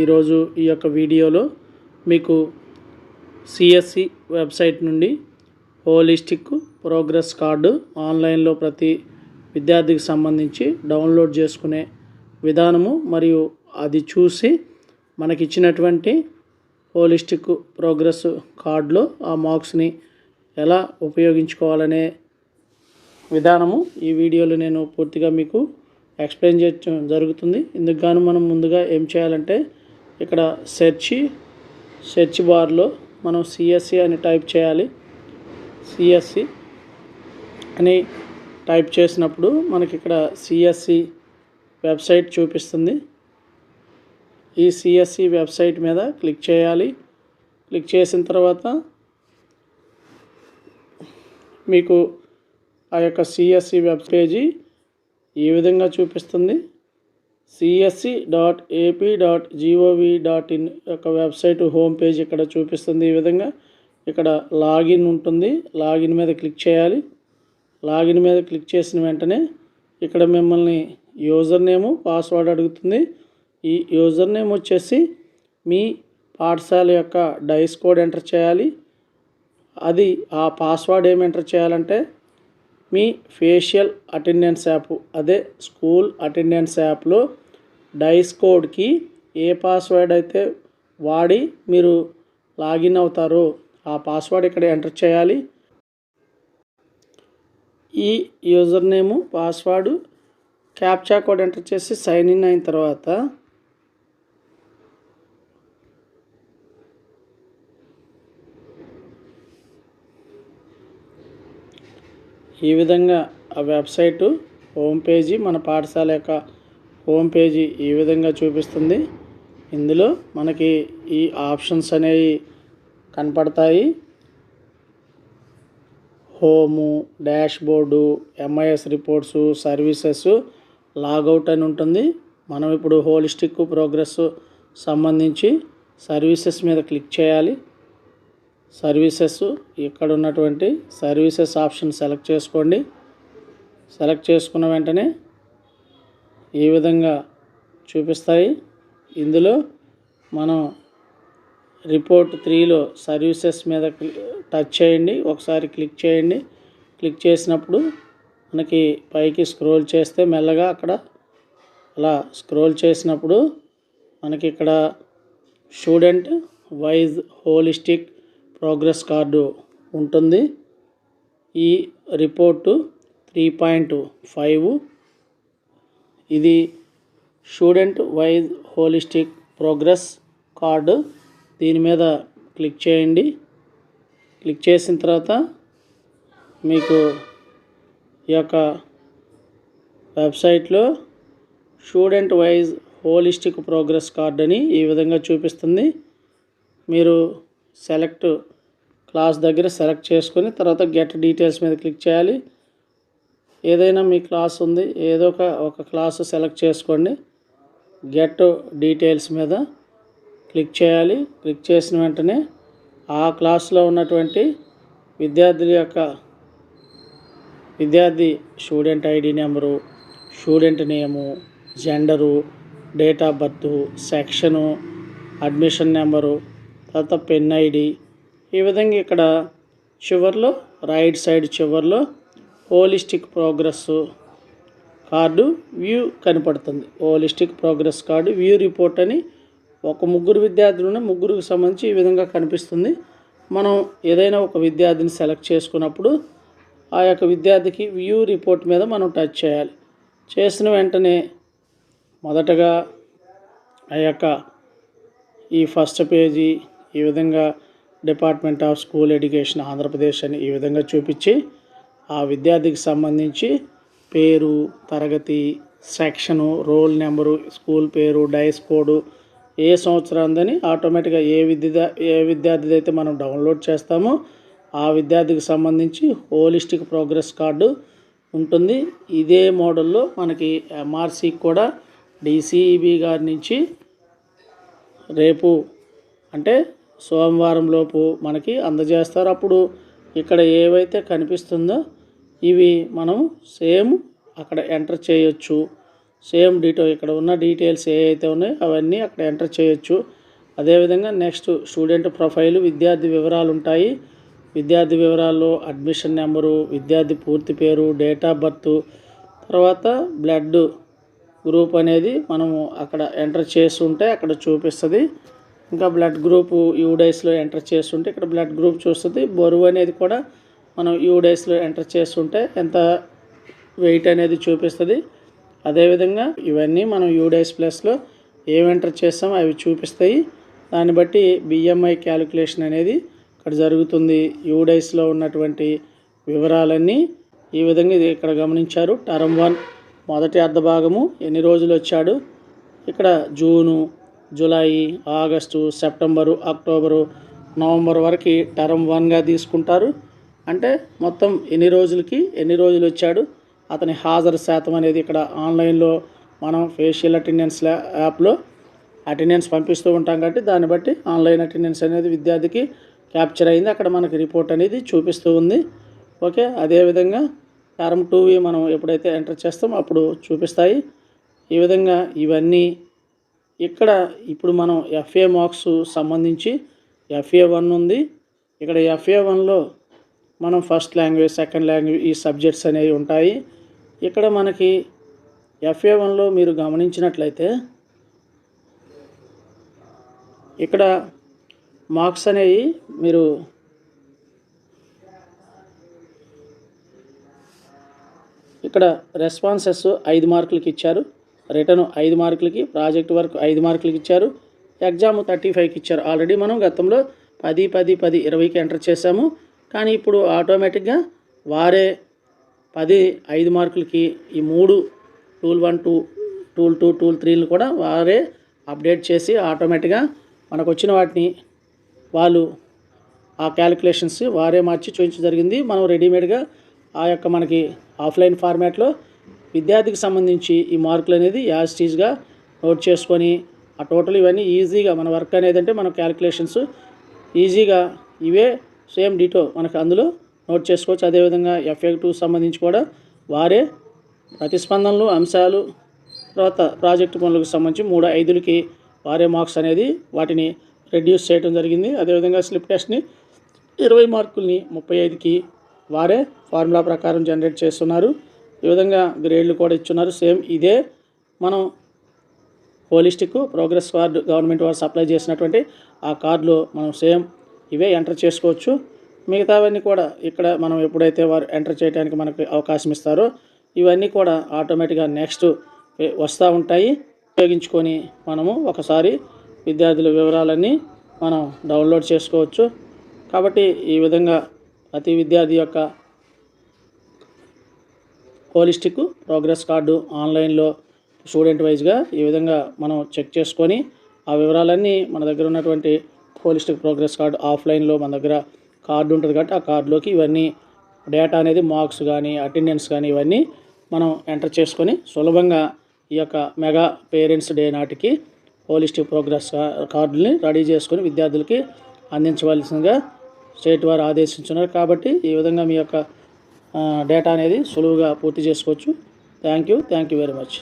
ఈరోజు ఈ యొక్క వీడియోలో మీకు సిఎస్సి వెబ్సైట్ నుండి హోలిస్టిక్ ప్రోగ్రెస్ కార్డు ఆన్లైన్లో ప్రతి విద్యార్థికి సంబంధించి డౌన్లోడ్ చేసుకునే విధానము మరియు అది చూసి మనకిచ్చినటువంటి హోలిస్టిక్ ప్రోగ్రెస్ కార్డులో ఆ మార్క్స్ని ఎలా ఉపయోగించుకోవాలనే విధానము ఈ వీడియోలో నేను పూర్తిగా మీకు ఎక్స్ప్లెయిన్ చేయడం జరుగుతుంది. ఇందుకు గాను మనం ముందుగా ఏం చేయాలంటే ఇక్కడ సెర్చ్ సెర్చ్ బార్లో మనం సిఎస్సి అని టైప్ చేయాలి. సిఎస్సి అని టైప్ చేసినప్పుడు మనకి ఇక్కడ సిఎస్సి వెబ్సైట్ చూపిస్తుంది. ఈ సిఎస్సి వెబ్సైట్ మీద క్లిక్ చేయాలి. క్లిక్ చేసిన తర్వాత మీకు ఆ యొక్క సిఎస్సి వెబ్ పేజీ ఈ విధంగా చూపిస్తుంది. CSE dot AP dot GOV dot in యొక్క వెబ్సైట్ హోమ్ పేజ్ ఇక్కడ చూపిస్తుంది ఈ విధంగా. ఇక్కడ లాగిన్ ఉంటుంది. లాగిన్ మీద క్లిక్ చేయాలి. లాగిన్ మీద క్లిక్ చేసిన వెంటనే ఇక్కడ మిమ్మల్ని యూజర్ నేము పాస్వర్డ్ అడుగుతుంది. ఈ యూజర్ నేమ్ వచ్చేసి మీ పాఠశాల యొక్క డైస్ కోడ్ ఎంటర్ చేయాలి. అది ఆ పాస్వర్డ్ ఏమి ఎంటర్ చేయాలంటే మీ ఫేషియల్ అటెండెన్స్ యాప్. అదే స్కూల్ అటెండెన్స్ యాప్లో డైస్ కోడ్కి ఏ పాస్వర్డ్ అయితే వాడి మీరు లాగిన్ అవుతారో ఆ పాస్వర్డ్ ఇక్కడ ఎంటర్ చేయాలి. ఈ user name password captcha code enter చేసి సైన్ ఇన్ అయిన తర్వాత ఈ విధంగా ఆ వెబ్సైటు హోమ్ పేజీ మన పాఠశాల యొక్క హోమ్ పేజీ ఈ విధంగా చూపిస్తుంది. ఇందులో మనకి ఈ ఆప్షన్స్ అనేవి కనపడతాయి. Home dashboard MIS reports services logout అని ఉంటుంది. మనం ఇప్పుడు హోలిస్టిక్ ప్రోగ్రెస్ సంబంధించి సర్వీసెస్ మీద క్లిక్ చేయాలి. సర్వీసెస్ ఇక్కడ ఉన్నటువంటి సర్వీసెస్ ఆప్షన్ సెలెక్ట్ చేసుకోండి. సెలెక్ట్ చేసుకున్న వెంటనే ఈ విధంగా చూపిస్తాయి? ఇందులో మనం రిపోర్ట్ త్రీలో సర్వీసెస్ మీద టచ్ చేయండి. ఒకసారి క్లిక్ చేయండి. క్లిక్ చేసినప్పుడు మనకి పైకి స్క్రోల్ చేస్తే మెల్లగా అక్కడ అలా స్క్రోల్ చేసినప్పుడు మనకి ఇక్కడ student wise holistic progress card ఉంటుంది. ఈ రిపోర్టు త్రీ పాయింట్ ఫైవ్. ఇది student wise holistic progress card. దీని మీద క్లిక్ చేయండి. క్లిక్ చేసిన తర్వాత మీకు ఈ యొక్క వెబ్సైట్లో student wise holistic progress card అని ఈ విధంగా చూపిస్తుంది. మీరు సెలెక్ట్ క్లాస్ దగ్గర సెలెక్ట్ చేసుకొని తర్వాత గెట్ డీటెయిల్స్ మీద క్లిక్ చేయాలి. ఏదైనా మీ క్లాస్ ఉంది ఏదో ఒక ఒక క్లాసు సెలెక్ట్ చేసుకోండి. గెట్ డీటెయిల్స్ మీద క్లిక్ చేయాలి. క్లిక్ చేసిన వెంటనే ఆ క్లాస్లో ఉన్నటువంటి విద్యార్థుల యొక్క విద్యార్థి student ID number student name gender date of birth section admission number తర్వాత పెన్ ఐడి. ఈ విధంగా ఇక్కడ చివర్లో రైట్ సైడ్ చివర్లో హోలిస్టిక్ ప్రోగ్రెస్ కార్డు వ్యూ కనపడుతుంది. Holistic progress card view report అని ఒక ముగ్గురు విద్యార్థులను ముగ్గురికి సంబంధించి ఈ విధంగా కనిపిస్తుంది. మనం ఏదైనా ఒక విద్యార్థిని సెలెక్ట్ చేసుకున్నప్పుడు ఆ యొక్క విద్యార్థికి వ్యూ రిపోర్ట్ మీద మనం టచ్ చేయాలి. చేసిన వెంటనే మొదటగా ఆ యొక్క ఈ ఫస్ట్ పేజీ ఈ విధంగా department of school education Andhra Pradesh అని ఈ విధంగా చూపించి ఆ విద్యార్థికి సంబంధించి పేరు తరగతి సెక్షను రోల్ నెంబరు స్కూల్ పేరు డైస్ కోడు ఏ సంవత్సరాందని ఆటోమేటిక్గా ఏ విద్య ఏ విద్యార్థిది అయితే మనం డౌన్లోడ్ చేస్తామో ఆ విద్యార్థికి సంబంధించి హోలిస్టిక్ ప్రోగ్రెస్ కార్డు ఉంటుంది. ఇదే మోడల్లో మనకి ఎంఆర్సి కూడా డిసిఈబి గారి నుంచి రేపు అంటే సోమవారం లోపు మనకి అందజేస్తారు. అప్పుడు ఇక్కడ ఏవైతే కనిపిస్తుందో ఇవి మనం సేమ్ అక్కడ ఎంటర్ చేయొచ్చు. సేమ్ డీటెయిల్ ఇక్కడ ఉన్న డీటెయిల్స్ ఏ అయితే ఉన్నాయో అవన్నీ అక్కడ ఎంటర్ చేయొచ్చు. అదేవిధంగా నెక్స్ట్ స్టూడెంట్ ప్రొఫైల్ విద్యార్థి వివరాలు ఉంటాయి. విద్యార్థి వివరాల్లో అడ్మిషన్ నెంబరు విద్యార్థి పూర్తి పేరు డేట్ ఆఫ్ బర్త్ తర్వాత బ్లడ్ గ్రూప్ అనేది మనము అక్కడ ఎంటర్ చేస్తుంటే అక్కడ చూపిస్తుంది. ఇంకా బ్లడ్ గ్రూప్ యూడైస్లో ఎంటర్ చేస్తుంటే ఇక్కడ బ్లడ్ గ్రూప్ చూస్తుంది. బరువు అనేది కూడా మనం యూడైస్లో ఎంటర్ చేస్తుంటే ఎంత వెయిట్ అనేది చూపిస్తుంది. అదేవిధంగా ఇవన్నీ మనం యూడైస్ ప్లస్లో ఏం ఎంటర్ చేస్తామో అవి చూపిస్తాయి. దాన్ని బట్టి బిఎంఐ క్యాలిక్యులేషన్ అనేది ఇక్కడ జరుగుతుంది. యూడైస్లో ఉన్నటువంటి వివరాలన్నీ ఈ విధంగా ఇది ఇక్కడ గమనించారు. టర్మ్ వన్ మొదటి అర్ధ భాగము ఎన్ని రోజులు వచ్చాడు? ఇక్కడ June July August September October November వరకు టర్మ్ వన్గా తీసుకుంటారు. అంటే మొత్తం ఎన్ని రోజులకి ఎన్ని రోజులు వచ్చాడు అతని హాజరు శాతం అనేది ఇక్కడ ఆన్లైన్లో మనం ఫేషియల్ అటెండెన్స్ యాప్లో అటెండెన్స్ పంపిస్తూ ఉంటాం కాబట్టి దాన్ని బట్టి ఆన్లైన్ అటెండెన్స్ అనేది విద్యార్థికి క్యాప్చర్ అయింది. అక్కడ మనకి రిపోర్ట్ అనేది చూపిస్తూ ఉంది. ఓకే అదేవిధంగా టర్మ్ టూవి మనం ఎప్పుడైతే ఎంటర్ చేస్తామో అప్పుడు చూపిస్తాయి. ఈ విధంగా ఇవన్నీ ఇక్కడ ఇప్పుడు మనం ఎఫ్ఏ మార్క్స్ సంబంధించి ఎఫ్ఏ వన్ ఉంది. ఇక్కడ ఎఫ్ఏ వన్లో మనం ఫస్ట్ లాంగ్వేజ్ సెకండ్ లాంగ్వేజ్ ఈ సబ్జెక్ట్స్ అనేవి ఉంటాయి. ఇక్కడ మనకి ఎఫ్ఏ వన్లో మీరు గమనించినట్లయితే ఇక్కడ మార్క్స్ అనేవి మీరు ఇక్కడ రెస్పాన్సెస్ ఐదు మార్కులకి ఇచ్చారు. రిటర్న్ ఐదు మార్కులకి ప్రాజెక్ట్ వర్క్ ఐదు మార్కులకి ఇచ్చారు. ఎగ్జామ్ థర్టీ ఫైవ్కి ఇచ్చారు. ఆల్రెడీ మనం గతంలో పది పది పది ఇరవైకి ఎంటర్ చేసాము కానీ ఇప్పుడు ఆటోమేటిక్గా వారే పది ఐదు మార్కులకి ఈ మూడు tool one two tool two tool త్రీలు కూడా వారే అప్డేట్ చేసి ఆటోమేటిక్గా మనకు వచ్చిన వాటిని వాళ్ళు ఆ క్యాలిక్యులేషన్స్ వారే మార్చి చూపించడం జరిగింది. మనం రెడీమేడ్గా ఆ యొక్క మనకి ఆఫ్లైన్ ఫార్మాట్లో విద్యార్థికి సంబంధించి ఈ మార్కులు అనేది యాజ్ టీజ్గా నోట్ చేసుకొని ఆ టోటల్ ఇవన్నీ ఈజీగా మన వర్క్ అనేది అంటే మన క్యాలిక్యులేషన్స్ ఈజీగా ఇవే సేమ్ డిటో మనకు అందులో నోట్ చేసుకోవచ్చు. అదేవిధంగా ఎఫ్ఏ టూ సంబంధించి కూడా వారే ప్రతిస్పందనలు అంశాలు తర్వాత ప్రాజెక్టు పనులకు సంబంధించి మూడు ఐదులకి వారే మార్క్స్ అనేది వాటిని రెడ్యూస్ చేయడం జరిగింది. అదేవిధంగా స్లిప్ టెస్ట్ని ఇరవై మార్కుల్ని ముప్పై ఐదుకి వారే ఫార్ములా ప్రకారం జనరేట్ చేస్తున్నారు. ఈ విధంగా గ్రేడ్లు కూడా ఇచ్చున్నారు. సేమ్ ఇదే మనం హోలిస్టిక్ ప్రోగ్రెస్ కార్డు గవర్నమెంట్ వారు సప్లై చేసినటువంటి ఆ కార్డులో మనం సేమ్ ఇవే ఎంటర్ చేసుకోవచ్చు. మిగతావన్నీ కూడా ఇక్కడ మనం ఎప్పుడైతే వారు ఎంటర్ చేయడానికి మనకు అవకాశం ఇస్తారో ఇవన్నీ కూడా ఆటోమేటిక్గా నెక్స్ట్ వస్తూ ఉంటాయి. ఉపయోగించుకొని మనము ఒకసారి విద్యార్థుల వివరాలన్నీ మనం డౌన్లోడ్ చేసుకోవచ్చు. కాబట్టి ఈ విధంగా ప్రతి విద్యార్థి యొక్క హోలిస్టిక్ ప్రోగ్రెస్ కార్డు ఆన్లైన్లో స్టూడెంట్ వైజ్గా ఈ విధంగా మనం చెక్ చేసుకొని ఆ వివరాలన్నీ మన దగ్గర ఉన్నటువంటి హోలిస్టిక్ ప్రోగ్రెస్ కార్డు ఆఫ్లైన్లో మన దగ్గర కార్డు ఉంటుంది కాబట్టి ఆ కార్డులోకి ఇవన్నీ డేటా అనేది మార్క్స్ కానీ అటెండెన్స్ కానీ ఇవన్నీ మనం ఎంటర్ చేసుకొని సులభంగా ఈ యొక్క మెగా పేరెంట్స్ డే నాటికి హోలిస్టిక్ ప్రోగ్రెస్ కార్డుని రెడీ చేసుకొని విద్యార్థులకి అందించవలసిందిగా స్టేట్ వారు ఆదేశించున్నారు. కాబట్టి ఈ విధంగా మీ యొక్క డేటా అనేది సులువుగా పూర్తి చేసుకోవచ్చు. Thank you thank you very much